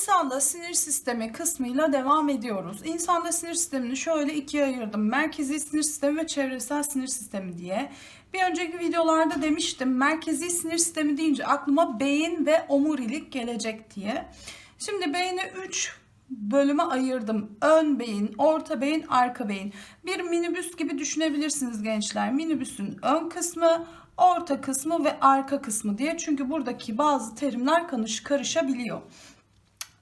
İnsanda sinir sistemi kısmıyla devam ediyoruz. İnsanda sinir sistemini şöyle ikiye ayırdım. Merkezi sinir sistemi ve çevresel sinir sistemi diye. Bir önceki videolarda demiştim merkezi sinir sistemi deyince aklıma beyin ve omurilik gelecek diye. Şimdi beyni 3 bölüme ayırdım. Ön beyin, orta beyin, arka beyin. Bir minibüs gibi düşünebilirsiniz gençler. Minibüsün ön kısmı, orta kısmı ve arka kısmı diye. Çünkü buradaki bazı terimler karış karışabiliyor.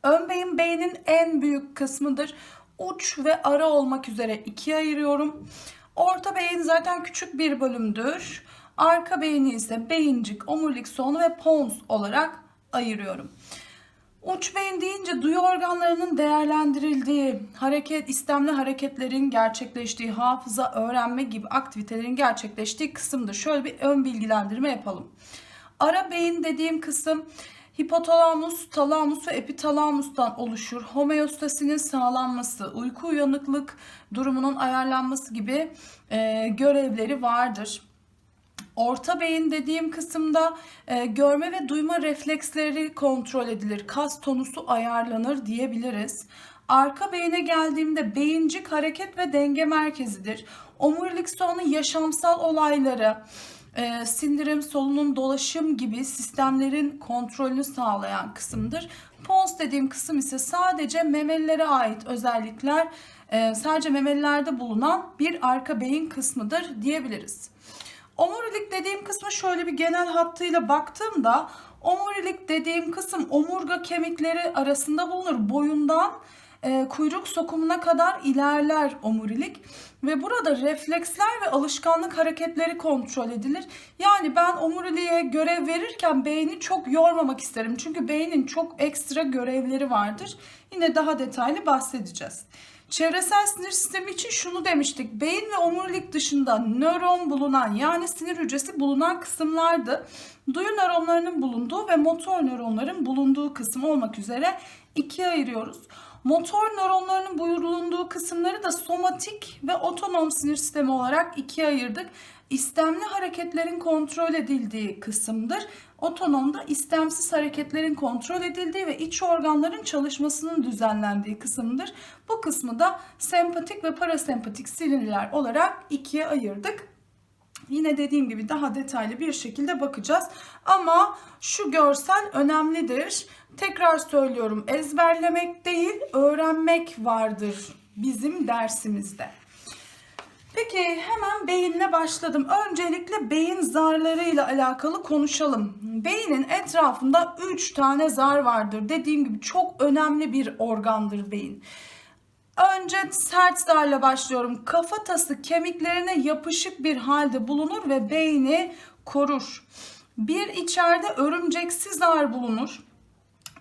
Ön beyin beynin en büyük kısmıdır. Uç ve ara olmak üzere ikiye ayırıyorum. Orta beyin zaten küçük bir bölümdür. Arka beyni ise beyincik, omurilik sonu ve pons olarak ayırıyorum. Uç beyin deyince duyu organlarının değerlendirildiği, hareket, istemli hareketlerin gerçekleştiği, hafıza, öğrenme gibi aktivitelerin gerçekleştiği kısımdır. Şöyle bir ön bilgilendirme yapalım. Ara beyin dediğim kısım hipotalamus, talamus ve epitalamustan oluşur. Homeostasinin sağlanması, uyku uyanıklık durumunun ayarlanması gibi e, görevleri vardır. Orta beyin dediğim kısımda e, görme ve duyma refleksleri kontrol edilir. Kas tonusu ayarlanır diyebiliriz. Arka beyine geldiğimde beyincik hareket ve denge merkezidir. Omurilik sonu yaşamsal olayları, e, sindirim, solunum, dolaşım gibi sistemlerin kontrolünü sağlayan kısımdır. Pons dediğim kısım ise sadece memelilere ait özellikler, e, sadece memelilerde bulunan bir arka beyin kısmıdır diyebiliriz. Omurilik dediğim kısmı şöyle bir genel hattıyla baktığımda omurilik dediğim kısım omurga kemikleri arasında bulunur. Boyundan e, kuyruk sokumuna kadar ilerler omurilik ve burada refleksler ve alışkanlık hareketleri kontrol edilir. Yani ben omuriliğe görev verirken beyni çok yormamak isterim. Çünkü beynin çok ekstra görevleri vardır. Yine daha detaylı bahsedeceğiz. Çevresel sinir sistemi için şunu demiştik. Beyin ve omurilik dışında nöron bulunan yani sinir hücresi bulunan kısımlardı. Duyu nöronlarının bulunduğu ve motor nöronların bulunduğu kısım olmak üzere ikiye ayırıyoruz. Motor nöronlarının bulunduğu kısımları da somatik ve otonom sinir sistemi olarak ikiye ayırdık. İstemli hareketlerin kontrol edildiği kısımdır. Otonomda istemsiz hareketlerin kontrol edildiği ve iç organların çalışmasının düzenlendiği kısımdır. Bu kısmı da sempatik ve parasempatik sinirler olarak ikiye ayırdık. Yine dediğim gibi daha detaylı bir şekilde bakacağız. Ama şu görsel önemlidir. Tekrar söylüyorum ezberlemek değil öğrenmek vardır bizim dersimizde. Peki hemen beyinle başladım. Öncelikle beyin zarlarıyla alakalı konuşalım. Beynin etrafında 3 tane zar vardır. Dediğim gibi çok önemli bir organdır beyin. Önce sert zarla başlıyorum. Kafatası kemiklerine yapışık bir halde bulunur ve beyni korur. Bir içeride örümceksi zar bulunur.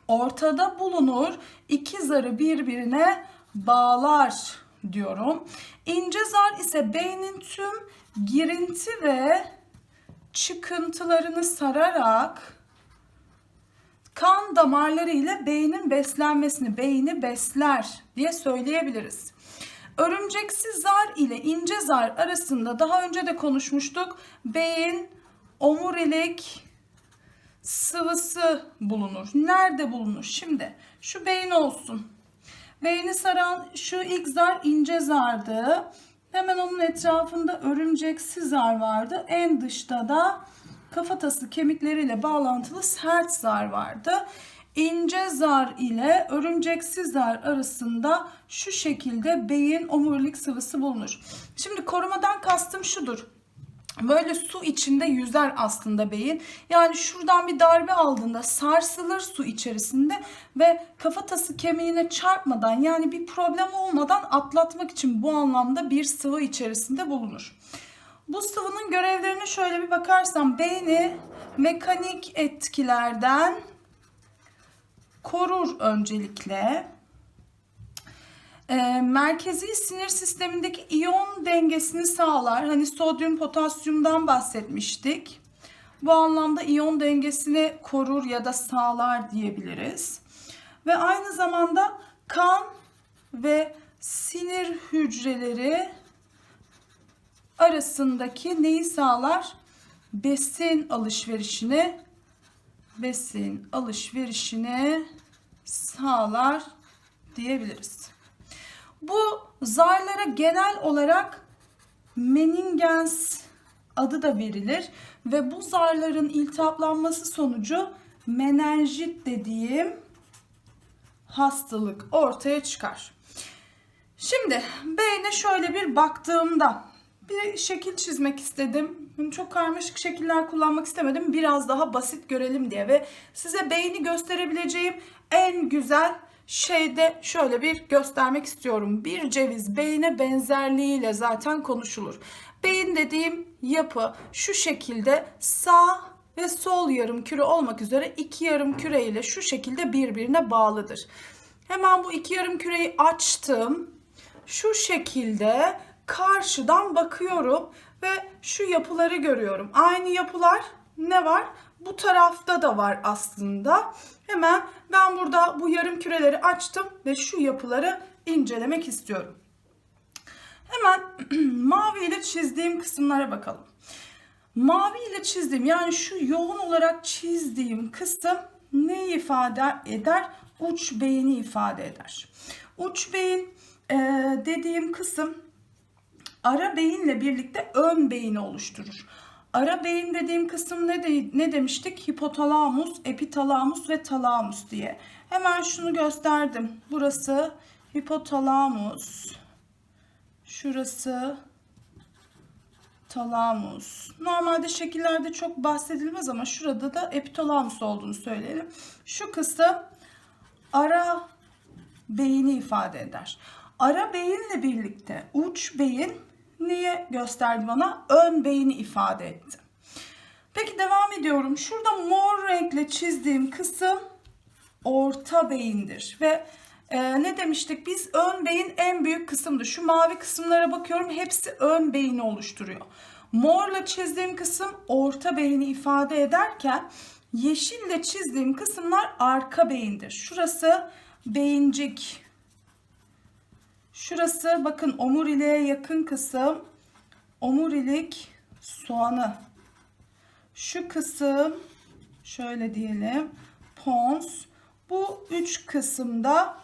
Ortada bulunur. İki zarı birbirine bağlar diyorum. İnce zar ise beynin tüm girinti ve çıkıntılarını sararak kan damarları ile beynin beslenmesini, beyni besler diye söyleyebiliriz. Örümceksiz zar ile ince zar arasında daha önce de konuşmuştuk. Beyin, omurilik sıvısı bulunur. Nerede bulunur? Şimdi şu beyin olsun. Beyni saran şu ilk zar ince zardı. Hemen onun etrafında örümceksi zar vardı. En dışta da kafatası kemikleriyle bağlantılı sert zar vardı. İnce zar ile örümceksi zar arasında şu şekilde beyin omurilik sıvısı bulunur. Şimdi korumadan kastım şudur. Böyle su içinde yüzer aslında beyin. Yani şuradan bir darbe aldığında sarsılır su içerisinde ve kafatası kemiğine çarpmadan yani bir problem olmadan atlatmak için bu anlamda bir sıvı içerisinde bulunur. Bu sıvının görevlerine şöyle bir bakarsam beyni mekanik etkilerden korur öncelikle. E, merkezi sinir sistemindeki iyon dengesini sağlar. Hani sodyum potasyumdan bahsetmiştik. Bu anlamda iyon dengesini korur ya da sağlar diyebiliriz. Ve aynı zamanda kan ve sinir hücreleri arasındaki neyi sağlar? Besin alışverişini besin alışverişini sağlar diyebiliriz. Bu zarlara genel olarak meningens adı da verilir ve bu zarların iltihaplanması sonucu menenjit dediğim hastalık ortaya çıkar. Şimdi beyne şöyle bir baktığımda bir şekil çizmek istedim. Çok karmaşık şekiller kullanmak istemedim. Biraz daha basit görelim diye ve size beyni gösterebileceğim en güzel şeyde şöyle bir göstermek istiyorum. Bir ceviz beyne benzerliğiyle zaten konuşulur. Beyin dediğim yapı şu şekilde sağ ve sol yarım küre olmak üzere iki yarım küre ile şu şekilde birbirine bağlıdır. Hemen bu iki yarım küreyi açtım. Şu şekilde karşıdan bakıyorum ve şu yapıları görüyorum. Aynı yapılar ne var? Bu tarafta da var aslında. Hemen ben burada bu yarım küreleri açtım ve şu yapıları incelemek istiyorum. Hemen mavi ile çizdiğim kısımlara bakalım. Mavi ile çizdiğim yani şu yoğun olarak çizdiğim kısım ne ifade eder? Uç beyni ifade eder. Uç beyin e, dediğim kısım ara beyinle birlikte ön beyni oluşturur. Ara beyin dediğim kısım ne, de, ne demiştik? Hipotalamus, epitalamus ve talamus diye. Hemen şunu gösterdim. Burası hipotalamus. Şurası talamus. Normalde şekillerde çok bahsedilmez ama şurada da epitalamus olduğunu söyleyelim. Şu kısım ara beyni ifade eder. Ara beyinle birlikte uç beyin niye gösterdi bana? Ön beyni ifade etti. Peki devam ediyorum. Şurada mor renkle çizdiğim kısım orta beyindir ve e, ne demiştik biz ön beyin en büyük kısımdır. Şu mavi kısımlara bakıyorum hepsi ön beyni oluşturuyor. Morla çizdiğim kısım orta beyni ifade ederken yeşille çizdiğim kısımlar arka beyindir. Şurası beyincik. Şurası bakın omuriliğe yakın kısım omurilik soğanı. Şu kısım şöyle diyelim pons. Bu üç kısımda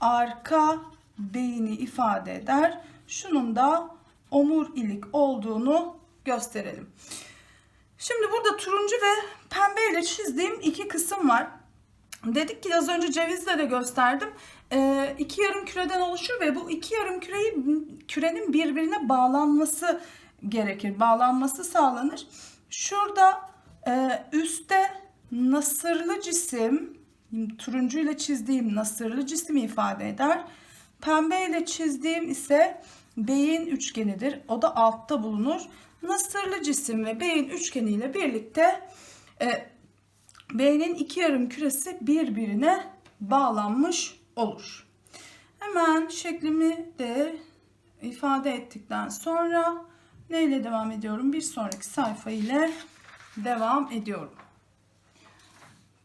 arka beyni ifade eder. Şunun da omurilik olduğunu gösterelim. Şimdi burada turuncu ve pembe ile çizdiğim iki kısım var. Dedik ki az önce cevizle de gösterdim. Ee, iki yarım küreden oluşur ve bu iki yarım küreyi kürenin birbirine bağlanması gerekir. Bağlanması sağlanır. Şurada e, üstte nasırlı cisim, turuncu ile çizdiğim nasırlı cismi ifade eder. Pembe ile çizdiğim ise beyin üçgenidir. O da altta bulunur. Nasırlı cisim ve beyin üçgeni ile birlikte e, beynin iki yarım küresi birbirine bağlanmış olur. Hemen şeklimi de ifade ettikten sonra neyle devam ediyorum? Bir sonraki sayfa ile devam ediyorum.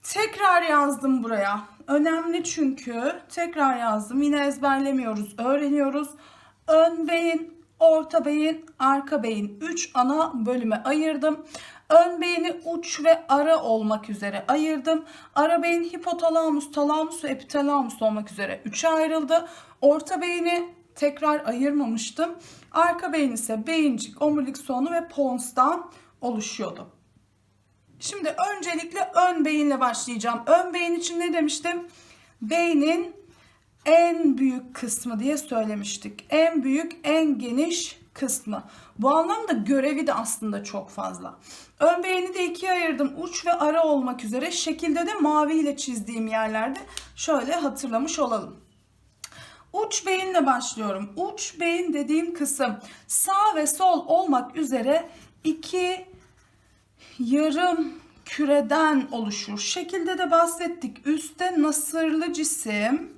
Tekrar yazdım buraya. Önemli çünkü tekrar yazdım. Yine ezberlemiyoruz, öğreniyoruz. Ön beyin, orta beyin, arka beyin 3 ana bölüme ayırdım. Ön beyni uç ve ara olmak üzere ayırdım. Ara beyin hipotalamus, talamus ve epitalamus olmak üzere 3'e ayrıldı. Orta beyni tekrar ayırmamıştım. Arka beyin ise beyincik, omurilik soğanı ve ponstan oluşuyordu. Şimdi öncelikle ön beyinle başlayacağım. Ön beyin için ne demiştim? Beynin en büyük kısmı diye söylemiştik. En büyük, en geniş kısmı. Bu anlamda görevi de aslında çok fazla. Ön beyni de ikiye ayırdım. Uç ve ara olmak üzere. Şekilde de mavi ile çizdiğim yerlerde şöyle hatırlamış olalım. Uç beyinle başlıyorum. Uç beyin dediğim kısım sağ ve sol olmak üzere iki yarım küreden oluşur. Şekilde de bahsettik. Üstte nasırlı cisim,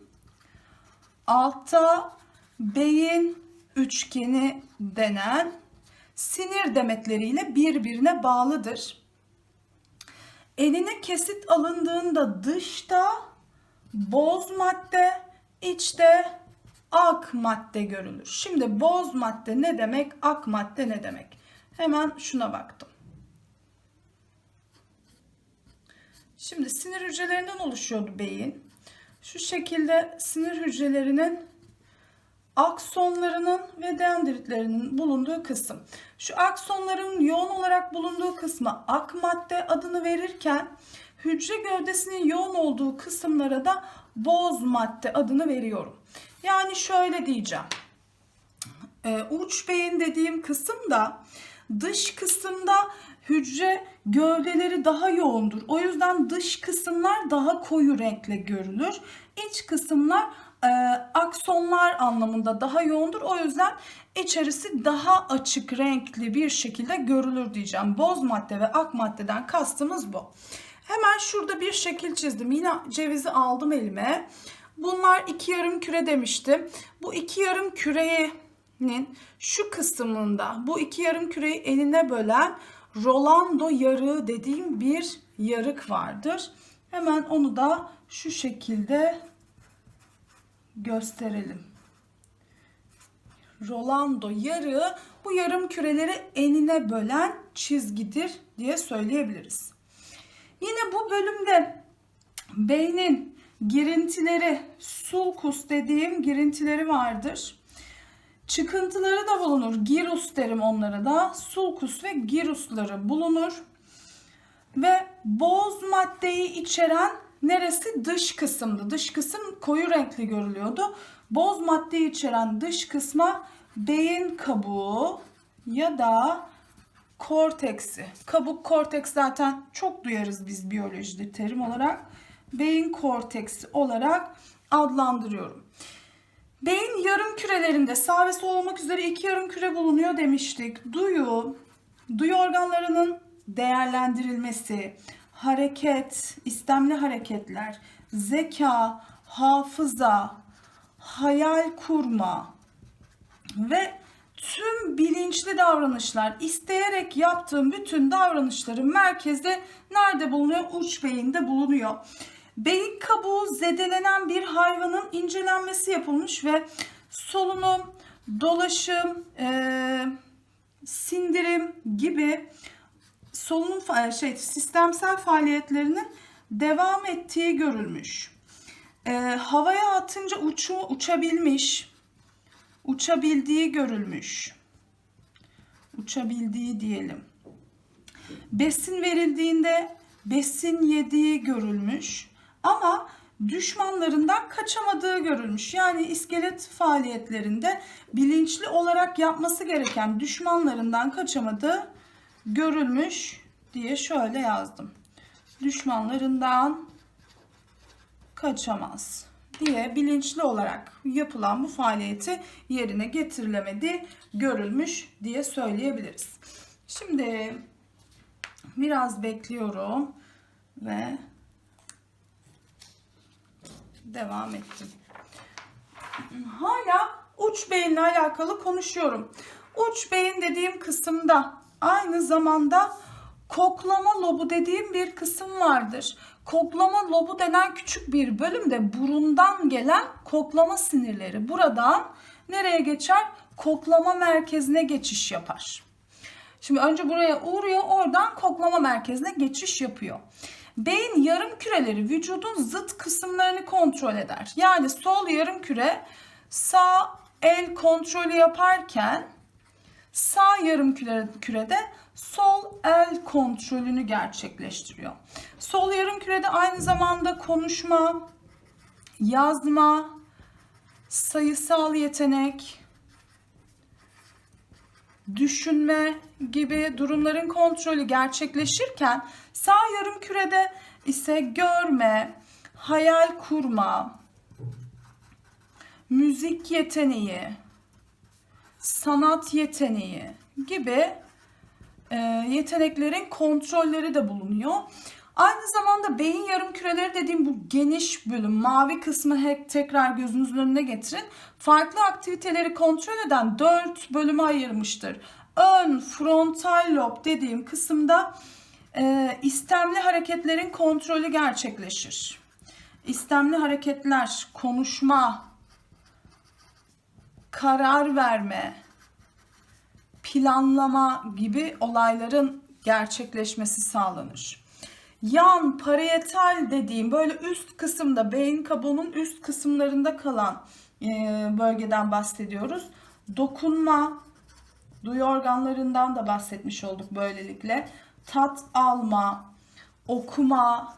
altta beyin üçgeni denen sinir demetleriyle birbirine bağlıdır. Eline kesit alındığında dışta boz madde, içte ak madde görülür. Şimdi boz madde ne demek, ak madde ne demek? Hemen şuna baktım. Şimdi sinir hücrelerinden oluşuyordu beyin. Şu şekilde sinir hücrelerinin aksonlarının ve dendritlerinin bulunduğu kısım. Şu aksonların yoğun olarak bulunduğu kısma ak madde adını verirken hücre gövdesinin yoğun olduğu kısımlara da boz madde adını veriyorum. Yani şöyle diyeceğim. Ee, uç beyin dediğim kısım da dış kısımda hücre gövdeleri daha yoğundur. O yüzden dış kısımlar daha koyu renkle görülür. İç kısımlar e, aksonlar anlamında daha yoğundur. O yüzden içerisi daha açık renkli bir şekilde görülür diyeceğim. Boz madde ve ak maddeden kastımız bu. Hemen şurada bir şekil çizdim. Yine cevizi aldım elime. Bunlar iki yarım küre demiştim. Bu iki yarım kürenin şu kısmında bu iki yarım küreyi eline bölen Rolando yarığı dediğim bir yarık vardır. Hemen onu da şu şekilde gösterelim. Rolando yarığı bu yarım küreleri enine bölen çizgidir diye söyleyebiliriz. Yine bu bölümde beynin girintileri, sulcus dediğim girintileri vardır. Çıkıntıları da bulunur. Girus derim onlara da. Sulcus ve girusları bulunur. Ve boz maddeyi içeren neresi? Dış kısımdı. Dış kısım koyu renkli görülüyordu. Boz maddeyi içeren dış kısma beyin kabuğu ya da korteksi. Kabuk korteks zaten çok duyarız biz biyolojide terim olarak. Beyin korteksi olarak adlandırıyorum. Beyin yarım kürelerinde sağ ve sol olmak üzere iki yarım küre bulunuyor demiştik. Duyu, duyu organlarının değerlendirilmesi, hareket, istemli hareketler, zeka, hafıza, hayal kurma ve tüm bilinçli davranışlar, isteyerek yaptığım bütün davranışların merkezde nerede bulunuyor? Uç beyinde bulunuyor. Beyin kabuğu zedelenen bir hayvanın incelenmesi yapılmış ve solunum, dolaşım, e, sindirim gibi solunum şey sistemsel faaliyetlerinin devam ettiği görülmüş. E, havaya atınca uçu uçabilmiş, uçabildiği görülmüş. Uçabildiği diyelim. Besin verildiğinde besin yediği görülmüş. Ama düşmanlarından kaçamadığı görülmüş. Yani iskelet faaliyetlerinde bilinçli olarak yapması gereken düşmanlarından kaçamadığı görülmüş diye şöyle yazdım. Düşmanlarından kaçamaz diye bilinçli olarak yapılan bu faaliyeti yerine getirilemedi, görülmüş diye söyleyebiliriz. Şimdi biraz bekliyorum ve devam ettim. Hala uç beyinle alakalı konuşuyorum. Uç beyin dediğim kısımda aynı zamanda koklama lobu dediğim bir kısım vardır. Koklama lobu denen küçük bir bölümde burundan gelen koklama sinirleri buradan nereye geçer? Koklama merkezine geçiş yapar. Şimdi önce buraya uğruyor, oradan koklama merkezine geçiş yapıyor. Beyin yarım küreleri vücudun zıt kısımlarını kontrol eder. Yani sol yarım küre sağ el kontrolü yaparken sağ yarım küre, kürede sol el kontrolünü gerçekleştiriyor. Sol yarım kürede aynı zamanda konuşma, yazma, sayısal yetenek, düşünme gibi durumların kontrolü gerçekleşirken sağ yarım kürede ise görme, hayal kurma, müzik yeteneği, sanat yeteneği gibi e, yeteneklerin kontrolleri de bulunuyor. Aynı zamanda beyin yarım küreleri dediğim bu geniş bölüm, mavi kısmı hep tekrar gözünüzün önüne getirin. Farklı aktiviteleri kontrol eden dört bölüme ayırmıştır. Ön frontal lob dediğim kısımda e, istemli hareketlerin kontrolü gerçekleşir. İstemli hareketler, konuşma, karar verme, planlama gibi olayların gerçekleşmesi sağlanır. yan parietal dediğim böyle üst kısımda beyin kabuğunun üst kısımlarında kalan e, bölgeden bahsediyoruz. Dokunma, duyu organlarından da bahsetmiş olduk böylelikle. Tat alma, okuma,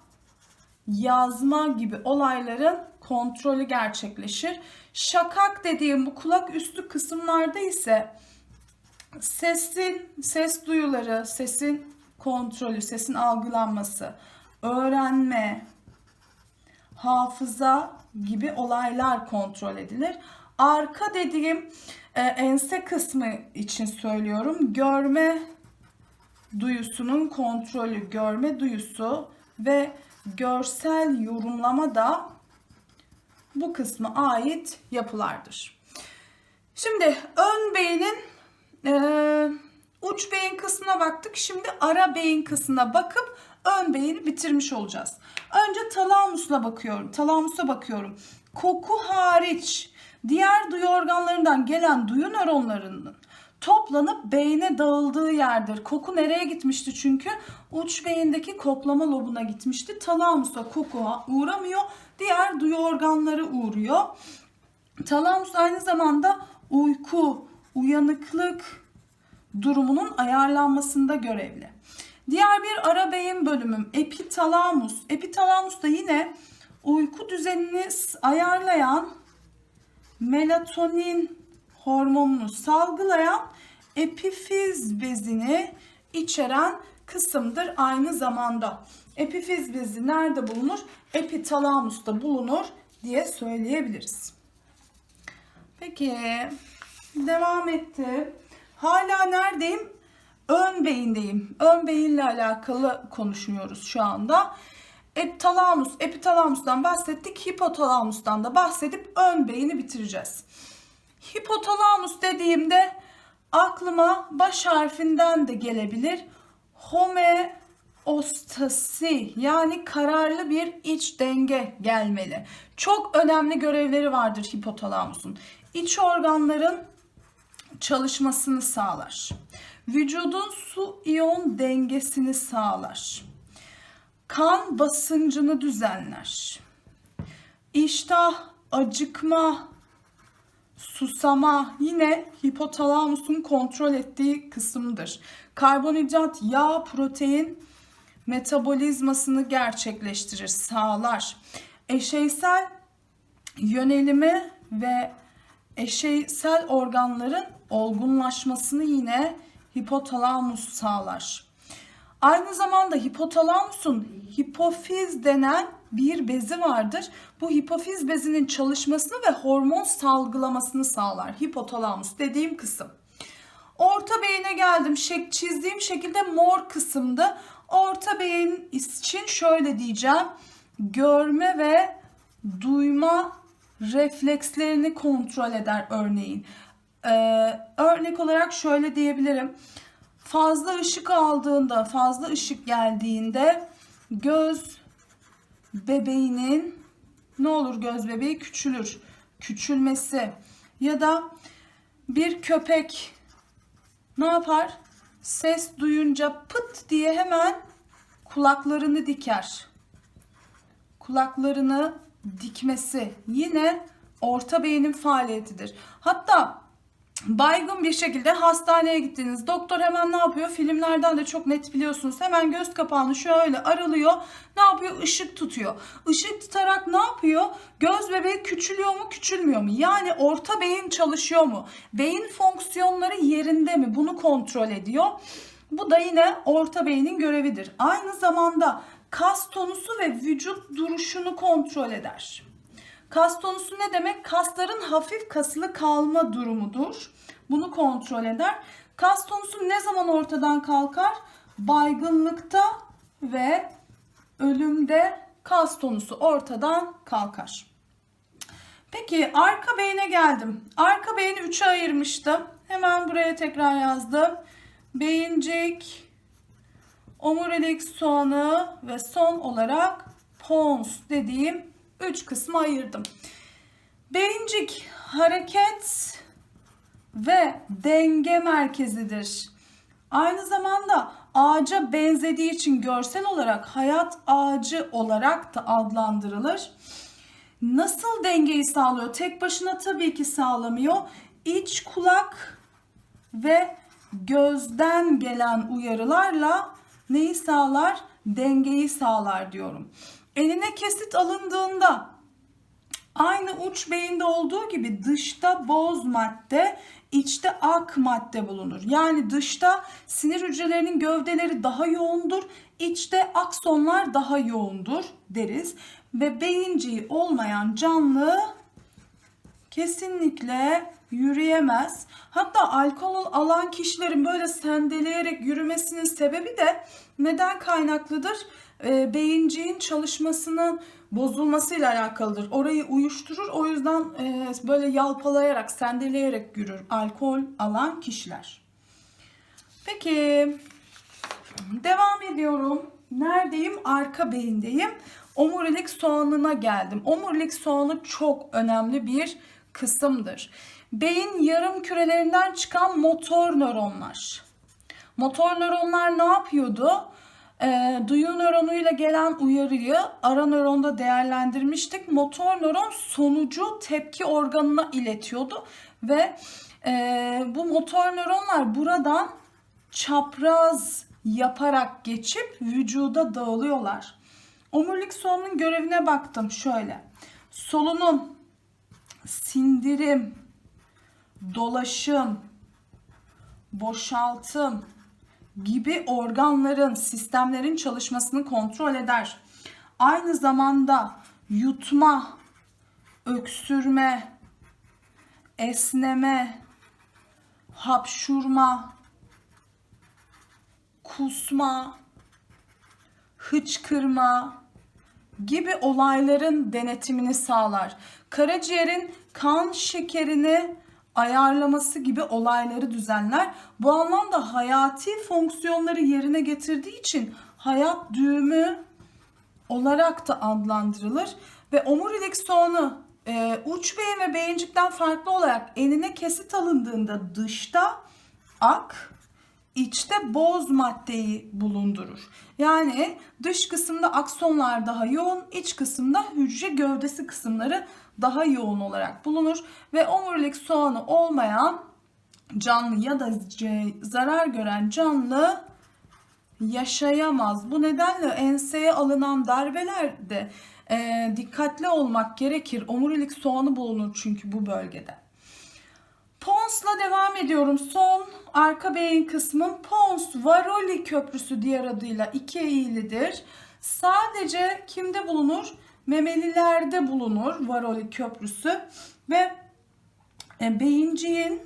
yazma gibi olayların kontrolü gerçekleşir. Şakak dediğim bu kulak üstü kısımlarda ise sesin, ses duyuları, sesin kontrolü, sesin algılanması, öğrenme, hafıza gibi olaylar kontrol edilir. Arka dediğim e, ense kısmı için söylüyorum. Görme duyusunun kontrolü, görme duyusu ve görsel yorumlama da bu kısma ait yapılardır. Şimdi ön beynin e, uç beyin kısmına baktık. Şimdi ara beyin kısmına bakıp ön beyni bitirmiş olacağız. Önce talamusla bakıyorum. Talamusa bakıyorum. Koku hariç diğer duyu organlarından gelen duyu nöronlarının toplanıp beyne dağıldığı yerdir. Koku nereye gitmişti çünkü? Uç beyindeki koklama lobuna gitmişti. Talamusa koku uğramıyor. Diğer duyu organları uğruyor. Talamus aynı zamanda uyku, uyanıklık durumunun ayarlanmasında görevli. Diğer bir ara beyin bölümüm epitalamus. Epitalamus da yine uyku düzenini ayarlayan melatonin hormonunu salgılayan epifiz bezini içeren kısımdır aynı zamanda. Epifiz bezi nerede bulunur? Epitalamusta bulunur diye söyleyebiliriz. Peki devam etti. Hala neredeyim? Ön beyindeyim. Ön beyinle alakalı konuşmuyoruz şu anda. Epitalamus, epitalamustan bahsettik. Hipotalamustan da bahsedip ön beyni bitireceğiz. Hipotalamus dediğimde aklıma baş harfinden de gelebilir. Homeostasi yani kararlı bir iç denge gelmeli. Çok önemli görevleri vardır hipotalamusun. İç organların çalışmasını sağlar. Vücudun su iyon dengesini sağlar. Kan basıncını düzenler. İştah, acıkma, susama yine hipotalamusun kontrol ettiği kısımdır. Karbonhidrat, yağ, protein metabolizmasını gerçekleştirir, sağlar. Eşeysel yönelimi ve eşeysel organların olgunlaşmasını yine hipotalamus sağlar. Aynı zamanda hipotalamusun hipofiz denen bir bezi vardır. Bu hipofiz bezinin çalışmasını ve hormon salgılamasını sağlar. Hipotalamus dediğim kısım. Orta beyine geldim. Şek çizdiğim şekilde mor kısımda. Orta beyin için şöyle diyeceğim. Görme ve duyma reflekslerini kontrol eder örneğin. Ee, örnek olarak şöyle diyebilirim. Fazla ışık aldığında, fazla ışık geldiğinde göz bebeğinin ne olur göz bebeği küçülür. Küçülmesi ya da bir köpek ne yapar? Ses duyunca pıt diye hemen kulaklarını diker. Kulaklarını dikmesi yine orta beynin faaliyetidir. Hatta baygın bir şekilde hastaneye gittiniz. Doktor hemen ne yapıyor? Filmlerden de çok net biliyorsunuz. Hemen göz kapağını şöyle aralıyor. Ne yapıyor? Işık tutuyor. Işık tutarak ne yapıyor? Göz bebeği küçülüyor mu, küçülmüyor mu? Yani orta beyin çalışıyor mu? Beyin fonksiyonları yerinde mi? Bunu kontrol ediyor. Bu da yine orta beynin görevidir. Aynı zamanda kas tonusu ve vücut duruşunu kontrol eder. Kas tonusu ne demek? Kasların hafif kasılı kalma durumudur. Bunu kontrol eder. Kas tonusu ne zaman ortadan kalkar? Baygınlıkta ve ölümde kas tonusu ortadan kalkar. Peki arka beyne geldim. Arka beyni üçe ayırmıştım. Hemen buraya tekrar yazdım. Beyincik, omurilik soğanı ve son olarak pons dediğim üç kısma ayırdım. Beyincik hareket ve denge merkezidir. Aynı zamanda ağaca benzediği için görsel olarak hayat ağacı olarak da adlandırılır. Nasıl dengeyi sağlıyor? Tek başına tabii ki sağlamıyor. İç kulak ve gözden gelen uyarılarla neyi sağlar? Dengeyi sağlar diyorum. Eline kesit alındığında aynı uç beyinde olduğu gibi dışta boz madde, içte ak madde bulunur. Yani dışta sinir hücrelerinin gövdeleri daha yoğundur, içte aksonlar daha yoğundur deriz. Ve beyinciği olmayan canlı kesinlikle yürüyemez. Hatta alkol alan kişilerin böyle sendeleyerek yürümesinin sebebi de neden kaynaklıdır? E, beyinciğin çalışmasının bozulmasıyla alakalıdır. Orayı uyuşturur. O yüzden e, böyle yalpalayarak, sendeleyerek yürür alkol alan kişiler. Peki devam ediyorum. Neredeyim? Arka beyindeyim. Omurilik soğanına geldim. Omurilik soğanı çok önemli bir kısımdır. Beyin yarım kürelerinden çıkan motor nöronlar. Motor nöronlar ne yapıyordu? E, duyu nöronuyla gelen uyarıyı ara nöronda değerlendirmiştik. Motor nöron sonucu tepki organına iletiyordu ve e, bu motor nöronlar buradan çapraz yaparak geçip vücuda dağılıyorlar. Omurilik soğanın görevine baktım şöyle. Solunum, sindirim, dolaşım, boşaltım gibi organların, sistemlerin çalışmasını kontrol eder. Aynı zamanda yutma, öksürme, esneme, hapşurma, kusma, hıçkırma gibi olayların denetimini sağlar. Karaciğerin kan şekerini ayarlaması gibi olayları düzenler. Bu anlamda hayati fonksiyonları yerine getirdiği için hayat düğümü olarak da adlandırılır ve omurilik soğanı e, uç beyin ve beyincikten farklı olarak enine kesit alındığında dışta ak, içte boz maddeyi bulundurur. Yani dış kısımda aksonlar daha yoğun, iç kısımda hücre gövdesi kısımları daha yoğun olarak bulunur ve omurilik soğanı olmayan canlı ya da zarar gören canlı yaşayamaz. Bu nedenle enseye alınan darbelerde e, dikkatli olmak gerekir. Omurilik soğanı bulunur çünkü bu bölgede. Pons'la devam ediyorum. Son arka beyin kısmım Pons Varoli köprüsü diğer adıyla iki eğilidir. Sadece kimde bulunur? Memelilerde bulunur Varoli köprüsü ve e, beyinciğin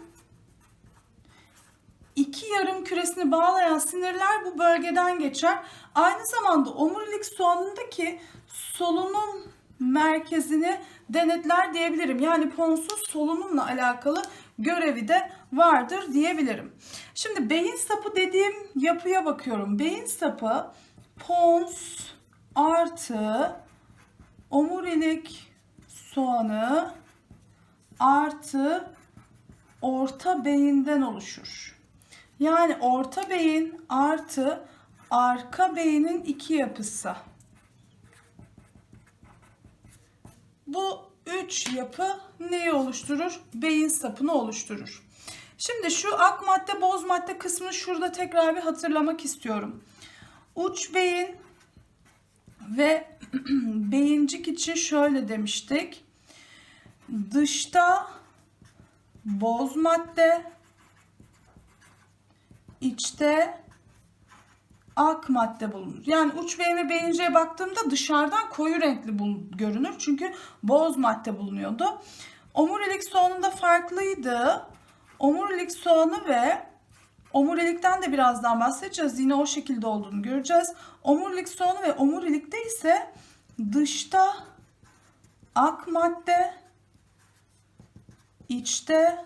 iki yarım küresini bağlayan sinirler bu bölgeden geçer. Aynı zamanda omurilik soğanındaki solunum merkezini denetler diyebilirim. Yani Pons'un solunumla alakalı görevi de vardır diyebilirim. Şimdi beyin sapı dediğim yapıya bakıyorum. Beyin sapı pons artı omurilik soğanı artı orta beyinden oluşur. Yani orta beyin artı arka beynin iki yapısı. Bu üç yapı neyi oluşturur? Beyin sapını oluşturur. Şimdi şu ak madde boz madde kısmını şurada tekrar bir hatırlamak istiyorum. Uç beyin ve beyincik için şöyle demiştik. Dışta boz madde, içte ak madde bulunur. Yani uç beyin ve beyinciye baktığımda dışarıdan koyu renkli görünür. Çünkü boz madde bulunuyordu. Omurilik soğanında farklıydı. Omurilik soğanı ve omurilikten de birazdan bahsedeceğiz. Yine o şekilde olduğunu göreceğiz. Omurilik soğanı ve omurilikte ise dışta ak madde, içte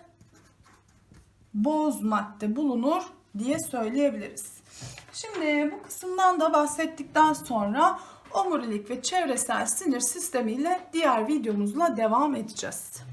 boz madde bulunur diye söyleyebiliriz. Şimdi bu kısımdan da bahsettikten sonra omurilik ve çevresel sinir sistemiyle diğer videomuzla devam edeceğiz.